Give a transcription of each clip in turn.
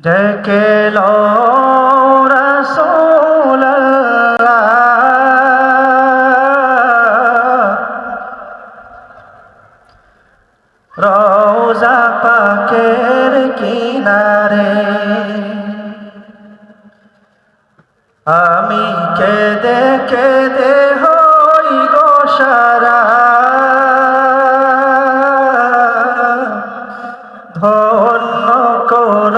ডেকে লো রোজা পাকের কিনারে আমি কেদে কেদে হই গো সারা। ধন্য কর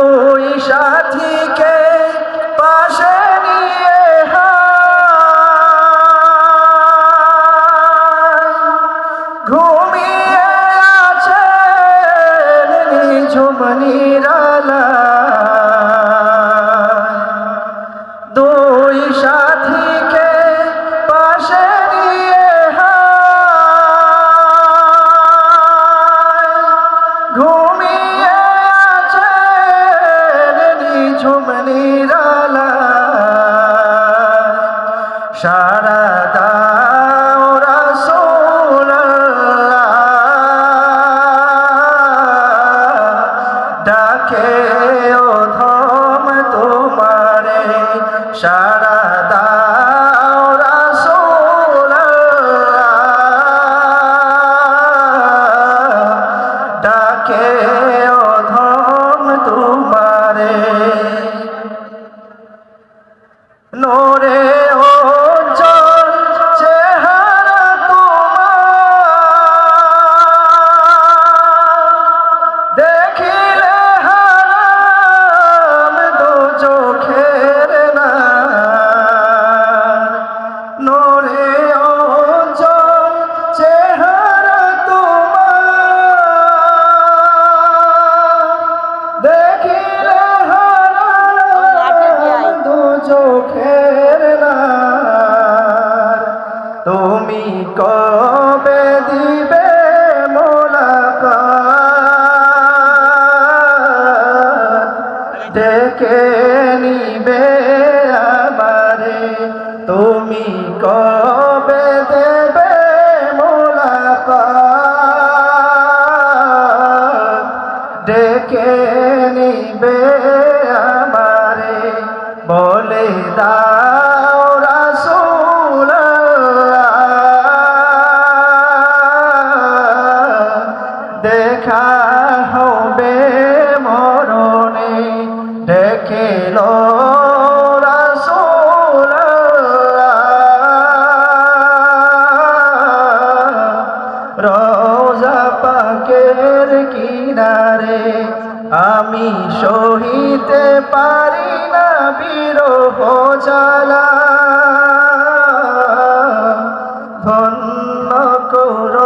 দুই সাথীকে সারা দাও রাসূলুল্লাহ। ডাকে অধম তোমারে সারা দাও রাসূলুল্লাহ। ডাকে অধম তোমারে। নোরে চোখের তুমি কবে দিবে ডেকে নিবে আমারে। তুমি কবে দেবে মোলাকাত ডেকে নিবে দেখা হবে মরণে ডেকেল রোজা পাকের কিনারে আমি সহিতে পারি না বিরহ জালা ধন্য কর